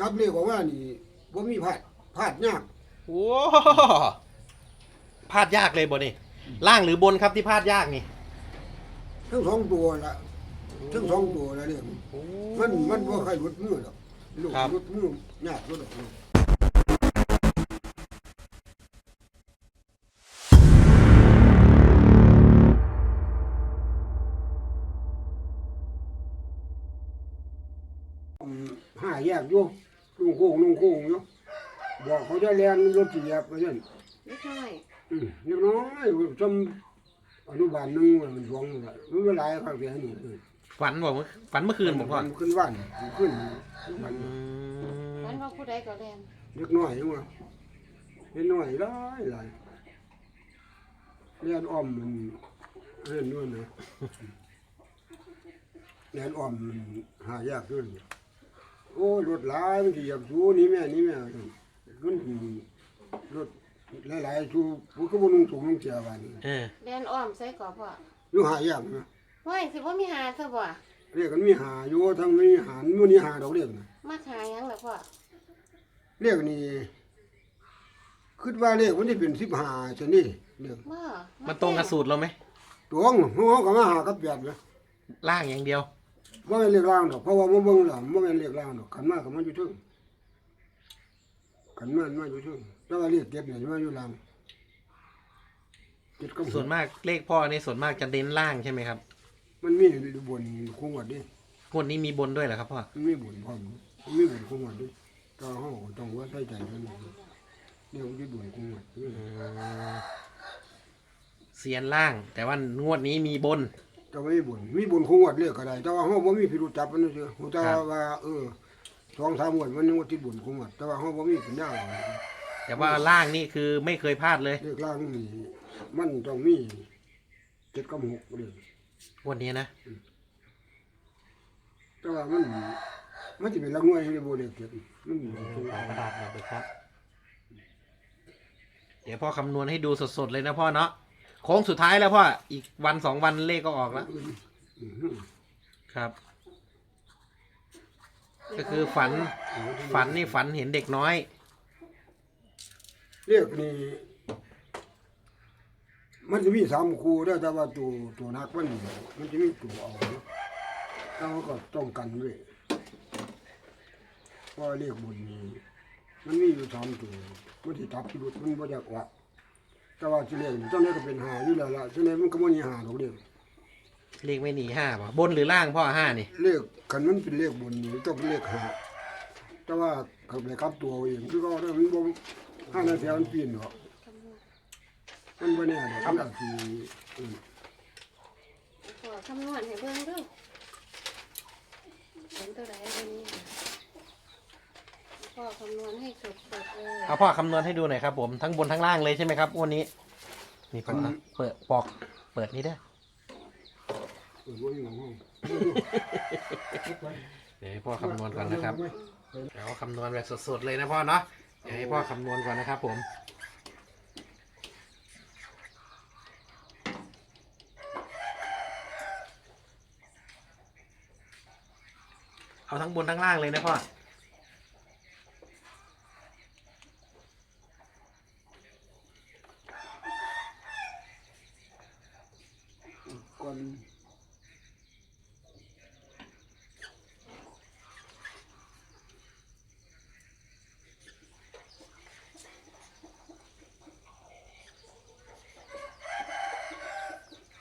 จับเลขออกมานี่บ่มีพลาดพลาดยากโอ้พลาดยากเลยบนนี่ล่างหรือบนครับที่พลาดยากนี่ทั้งสองตัวละทั้งสองตัวละเรื่องมันมันบ่ค่อยหลุดมือหรอกลูกครับหลุดมือยากหลุดหรอกอืมห้าแยกอยู่ลุ งโค้งลุงโค้งอยู่บอกเขาจะเรียนรถสิเหยียบไปนั่นไม่ใช่อืมเล็กน้อยจำอนุบาลหนึงมันสองนั่นล่ะมันเป็นหลายครับเดี๋ยวนี้ฝันบอกว่าฝันเมื่อคืนผมพ่อขึ้นวันขึ้นวันอืมนั้นว่าผู้ใดก็แลนเล็กน้อยว่าเล็กน้อยหลายหลายเรียนอ้อมมันเรียนนู่นนะเรียนอ้อมมันหายากขึ้น โอ้ยรถหลายมันที่อยากสู้นี่แม่นี่แม่ขึ้นรถหลายๆสู้ผู้ก็บ่นุ่งสูงนุ่งเสียวันเออแลนอ้อมใส่ก่อพ่ออยู่หายากนะห้ยสิบ่มีหาซะบ่เรียกกันมีหาอยู่ทั้งมีหารมื้อนี้หาดอกเรียกนะมาขายหยังล่ะพ่อเรียกนี่คิดว่าเรียกมันได้เป็น15จังนี่เรียกบ่มันตรงกับสูตรเราไหมตวงหัวก็มาหากับแปดนะล่างอย่างเดียว บ่แม่นเรียกล่างดอกเพราะว่าบ่เบิ่งแล้วบ่แม่นเรียกล่างดอกขันมาก็มันอยู่เทึงขันมามันอยู่เทึงแต่ว่าเรียกเก็บเนี่ยมันอยู่ล่างเก็บกับส่วนมากเลขพ่อนี่ส่วนมากจะเน้นล่างใช่ไหมครับมันมีอยู่บนคงวัดดิงวดนี้มีบนด้วยเหรอครับพ่อมันมีบุญพร้อมมันมีบุญคงวัดดิก็เฮาก็ต้องว่าใส่ใจมันเดี๋ยวมันสิบุญคงวัดอืมเซียนล่าง แต่ว่างวดนี้มีบน จะไม่มีบุญมีบุญคงวัดเรียกก็ได้ แต่ว่าเฮาบ่มีพิรุธจับมันซื่อๆแต่ครับว่าเออสองสามงวดมันยังว่าที่บุญคงวัดแต่ว่าเฮาบ่มีปัญญาเอาแต่ว่าล่างนี่คือไม่เคยพลาดเลยเรียกล่างนี่มันต้องมีเจ็ดกับหกเรียกงวดนี้นะแต่ว่ามันมันจะเป็นลักหน่วยในโบเรียกเจ็ดมันมีเอากระดาษมาดูครับ เดี๋ยวพ่อคำนวณให้ดูสดๆเลยนะพ่อเนาะโค้งสุดท้ายแล้วพ่ออีกวันสองวันเลขก็ออกแล้วอืมครับ ก็คือฝันฝันนี่ฝันเห็นเด็กน้อย เรียกนี่มันจะมีสามคู่ได้แต่ว่าตัวตัวนักมันมันจะมีตัวเอาเนาะแต่ว่าก็ต้องกันด้วยเพราะเรียกบุญนี่มันมีอยู่สามตัวมันที่จับพิรุษมันบ่อยากว่า แต่ว่าจะเรียกเจ้านี้ก็เป็นหาอยู่แล้วล่ะเจ้านี้มันก็บ่มีหาดอกเรียกเลขไม่หนีห้าป่ะบนหรือล่างพ่อห้านี่เลขคันมันเป็นเลขบนนี่ต้องเป็นเลขหาแต่ว่าเขาไปครับตัวเอาเองคือก็ได้มันบ่ห้านาทีมันปีนหรอกมันบ่แน่ดอกมันอาจสิอืมพ่อคำนวณให้เบิ่งเด้อเห็นตัวใดอันนี้พ่อคำนวณให้สดๆ เลยเอาพ่อคำนวณให้ดูหน่อยครับผมทั้งบนทั้งล่างเลยใช่ไหมครับงวันนี้นี่พ่ออะเปิดปอก เปิดนี่ได้อเออบ่อยู่ห้องเดี๋ยวให้พ่อคำนวณก่อนนะครับเดี๋ยวคำนวณแบบสดๆเลยนะพ่อเนาะเดี๋ยวให้พ่อคำนวณก่อนนะครับผมเอาทั้งบนทั้งล่างเลยนะพ่อ ก่อน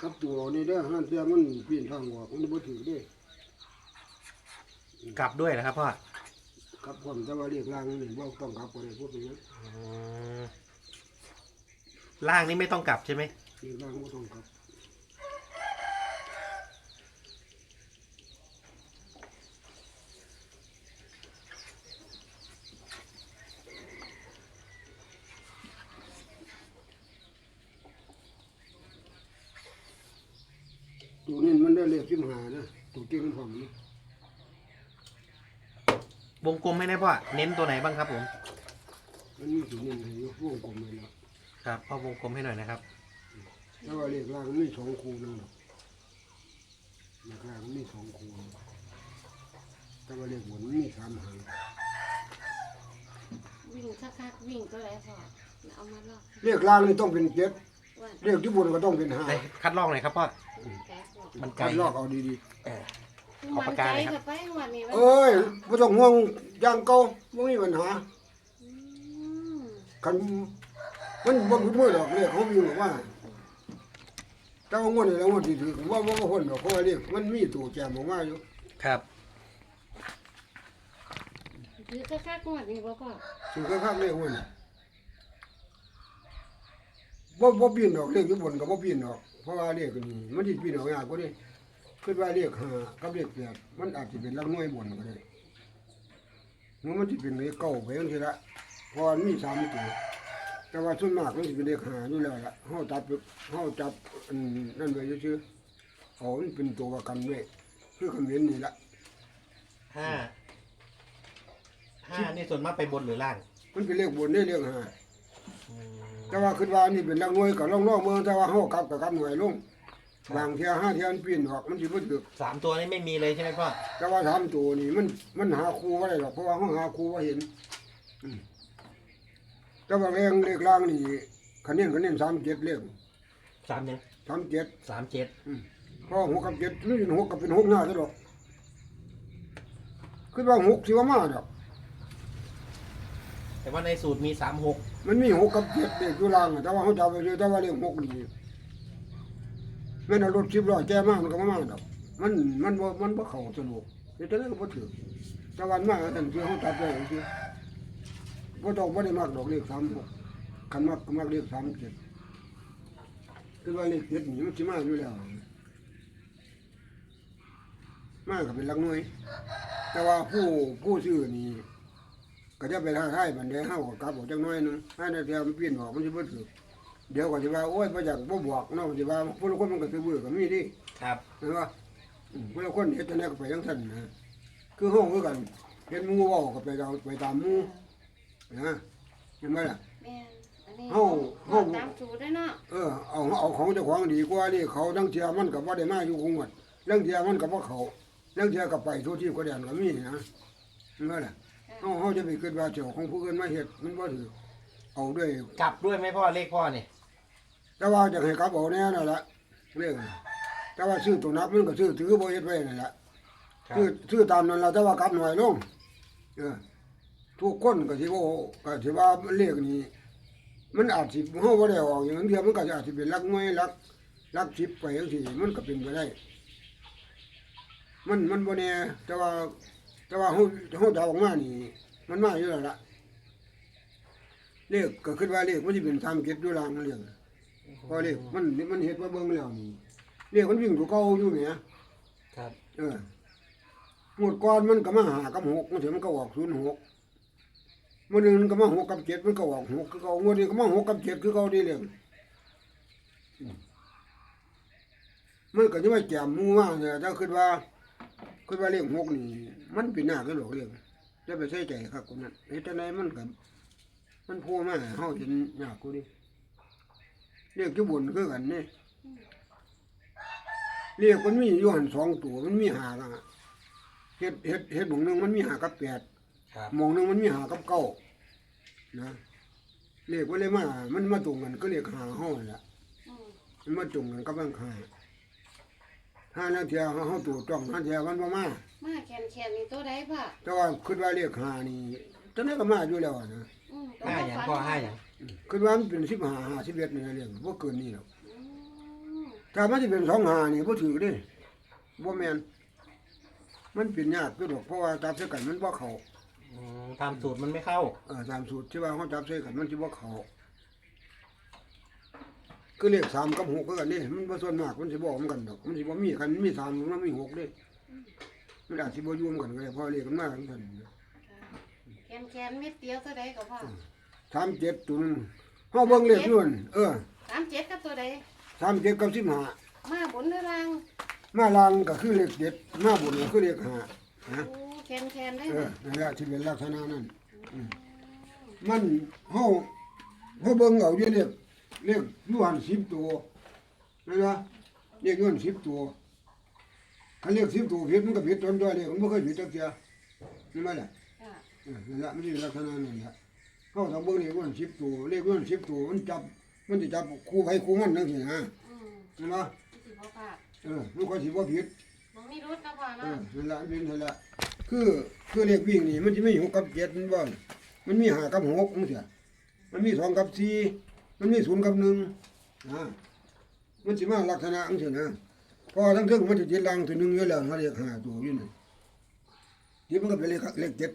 กับ ตัวนี่เด้อห้าเทียมันปีนทางออกมันบ่ถือเด้กลับด้วยนะครับพ่อกับความแต่ว่าเรียกล่างนี่บ่ต้องกลับบ่ได้พูดเป็นหยังอืมล่างนี่ไม่ต้องกลับใช่ไหมเรียกล่างบ่ต้องกลับ ตัวนี้มันได้เลขสิบห้านะตัวเก่งผมนี่วงกลมให้นะพ่อเน้นตัวไหนบ้างครับผมมันมีตัวนี้ให้ยกวงกลมเลยนะครับพ่อวงกลมให้หน่อยนะครับแต่ว่าเลขล่างมันมีสองคูนั่นหรอกเลขล่างมันมีสองคูแต่ว่าเลขบนมันมีสามหางคักๆวิ่งตัวไหนพ่อเอามาลอกเลขล่างนี่ต้องเป็นเจ็ด ว่าเลขที่บนก็ต้องเป็นห้าไหนคัดลอกหน่อยครับพ่อแก๊สบอกมันไกลการลอกเอาดีเออมันเอาปากใจกาเลยครับกับไปวันนี้ๆว่าเอ้ยบ่ต้องห่วงอย่างเก่าบ่มีปัญหาอืมคันมันบ่รู้มือดอกเลขเขามีบอกว่าถ้าเอางวดนี้แล้วงวดที่ถือว่าบ่บ่พ้นดอกเพราะว่าเลขมันมีตัวแจมออกมาอยู่ครับ ถือคักๆงวดนี้บ่พ่อ ถือคักๆเลขงวดนี้ บ่บ่ปีนดอกเลขอยู่บนก็บ่ปีนดอก เพราะว่าเลขนี่มันสิปีนออกยากกว่านี้คิดว่าเลขห้ากับเลขแปดมันอาจจะเป็นหลักหน่วยบนก็ได้หรือมันสิเป็นเลขเก้าไปจังซี่ละเพราะว่ามันมีสามตัวแต่ว่าส่วนมากมันสิเป็นเลขหาอยู่แล้วล่ะเฮาจับเฮาจับอันนั่นไว้ซื่อๆเอามันเป็นตัวประกันไว้คือคำเห็นนี่ล่ะห้าห้านี่ส่วนมากไปบนหรือล่าง มันเป็นเลขบนได้เลขหาอืม แต่ว่าคิดว่านี่เป็นหลักหน่วยก็ลองๆเมืองแต่ว่าเฮากลับกับกลับหน่วยลงบางเที่ยห้าเที่ยมันปีนออกมันสิบ่ถึกสามตัวนี้ไม่มีเลยใช่ไหมพ่อแต่ว่าถามตัวนี่มันมันหาครูบ่ได้หรอกเพราะว่าเฮาหาครูบ่เห็นอืมแต่ว่าแรงเลขล่างนี่คะแนนคะแนน37เลขสามยัง37 สามเจ็ดเพราะหกกับเจ็ดนี่หกกับเป็นหกหน้าซะดอกคือว่าหกสิว่ามาดอกแต่ว่าในสูตรมีสามหก มันมีหกกับเจ็ดเด็กอยู่ล่างอะแต่ว่าเขาจะเอาไปเลยแต่ว่าเรียกหกนี่แม่นเอารถสิบล้อแก้มากมันก็มาดอกมันมันบ่มันบ่เขาสนุกเฮ็ดจังได๋ก็บ่ถือแต่วันมาอันนั้นคือเขาตัดไว้คือบ่ต้องบ่ได้มักดอกเลข36คันมักก็มักเลข37คือว่าเลขเจ็ดนี่มันสิมาอยู่แล้วมากก็เป็นลักน่วยแต่ว่าผู้ผู้ซื้อนี่ ก็จะไปท่าท้ายบันไดเฮาก็กลับออกจักหน่อยหนึงให้ในแถวมันเปลี่ยนออกมันสิบ่ถูกเดี๋ยวก็สิว่าโอ้ยบ่อยากบ่บอกเนาะสิว่าผู้ละคนมันก็ซื้อเบื่อก็มีดิครับเห็นบ่อืมผู้ละคนเฮ็ดจังได๋ก็ไปจังซั่นนะคือเฮาคือกันเฮ็ดหมู่เว้าก็ไปเอาไปตามหมู่นะเห็นไหมล่ะแม่นอันนี้เฮาเฮาตามสูตรได้เนาะเออเอาเอาของเจ้าของดีกว่านี่เขาทั้งเทียมันก็บ่ได้มาอยู่คงหมดเรื่องเทียมันก็บ่เขาเรื่องเทียก็ไปทั่วที่ก็แดนก็มีนะเห็นไหมล่ะ เฮาเฮาจะไปคิดว่าเจ้าของผู้อื่นมาเฮ็ดมันบ่ถือเอาด้วย กลับด้วยไหมพ่อเลขพ่อเนี่ยแต่ว่าจะให้กลับเอาแน่นั่นล่ะเรื่องน่ะแต่ว่าซื้อตัวนับมันก็ซื้อถือบ่เฮ็ดไว้นั่นล่ะครับซื้อซื้อตามนั้นล่ะแต่ว่ากลับหน่อยลงเออทุกคนก็สิว่าก็สิว่าเลขนี้มันอาจสิเฮาบ่ได้ออกอย่างนั้นเดียวมันก็อาจสิเป็นหลักหน่วยหลักหลัก10ไปจังซี่มันก็เป็นไปได้ มันมันบ่แน่แต่ว่า แต่ว่าเฮาเฮาจะเอาออกมานี่มันมาอยู่แล้วล่ะเลขก็คิดว่าเลขมันจะเป็นสามเจ็ดอยู่ล่างนั่นเองเพราะเลขมันมันเห็นว่าเบิ่งแล้วนี่เลขมันวิ่งตัวเก่าอยู่แหมครับ เออหมดก่อนมันก็มาหากับหกมันถึงมันก็ออกศูนย์หกมันหนึ่งมันก็มาหกกับเจ็ดมันก็ออกหกคือเก่างวดนี้ก็มาหกกับเจ็ดคือเก่าดีเลยอืมมันก็จะไม่แจ่มหมูมากเนี่ยถ้าคิดว่า คิดว่าเลขหกนี่มันเป็นหน้ากันหรอกเรื่องจะไปใส่ใจครับคนนั้นไอ้ตอนไหนมันกับมันโผล่มาให้เฮาเห็นยากกูดิเรียกอยู่บนคือกันนี่เรียกมันมีอยู่หันสองตัวมันมีหาละเฮ็ดเฮ็ดเฮ็ดหมองหนึงมันมีหากับแปดครับหมองหนึงมันมีหากับเก้านะเรียกว่าเลยมา มันมาตรงกันก็เรียกหาเฮานั่นล่ะอืมมันมาตรงกันกับบังคาย ห้านาทีเฮาตัวจ้องห้านาทีมันบ่มามาแขนแขนๆนี่ตัวใดพ่อแต่ว่าคิดว่าเรียกหานี่จังได๋ก็มาอยู่แล้วนะอืมห้าอย่างพ่อห้าอย่างคิดว่ามันเป็น15 51นี่นะเรื่องบ่เกินนี้หรอกอืมถ้ามันจะเป็นสองหานี่บ่ถือเด้บ่แม่นมันเป็นยากคือดอกเพราะว่าจับใส่กันมันบ่เข้า อืมตามสูตรมันไม่เข้า เออตามสูตรที่ว่าเฮาจับใส่กันมันสิบ่เข้า คือเลข3กับ6คือกันนี่มันบ่ส่วนมากมันสิบ่เหมือนกันดอกมันสิบ่มีกันมี3มันมี6เด้มันอาจสิบ่อยู่เหมือนกันก็ได้เพราะเลขมันมาจังซั่นแขนแขนๆเม็ดเดียวตัวใดก็พ่อ37ตัวนึงเฮาเบิ่งเลขอยู่นั่นเออสามเจ็ดกับตัวใด37กับ15มาบนหรือล่างมาลางก็คือเลข7มาบนก็คือเลขห้านะโอ้แขนแขนๆได้เอเลอยนั่นแหละที่เป็นลักษณะนั้นอืมมันเฮาเฮาเบิ่งเอาอยู่เรียก เรียกอยู่หัน10ตัวนะจ๊ะเรียกอยู่หัน10ตัวคันเรียก10ตัวผิดมันก็ผิดตนด้วยเรียกมันบ่เคยผิดจักเที่ยนี่มาล่ะค่ะเออนั่นแหละมันสิเป็นลักษณะนั้นแหละเข้าทางเบิ่งนี่มัน10ตัวเลขมัน10ตัวมันจับมันสิจับคู่ไผคู่มันจังซี่นะอืมเห็นบ่สิบ่พลาดเออมันก็สิบ่ผิดบ่มีรุดนะพ่อเอเนาะอนั่นละเป็นนั่นละคือคือเลขวิ่งนี่มันจะไม่หกกับเจ็ดมันบ่มันมีห้ากับหกมันเสียมันมีสองกับสี่ มันมีศูนย์กับหนึ่งนะมันสิมาลักษณะอังซี่นะพอทั้งเครื่องมันจะยึดรังตัวหนึ่งเยอะแล้วเขาเรียกหาตัวอยู่นี่ที่มันก็เป็นเลขเลขเจ็ด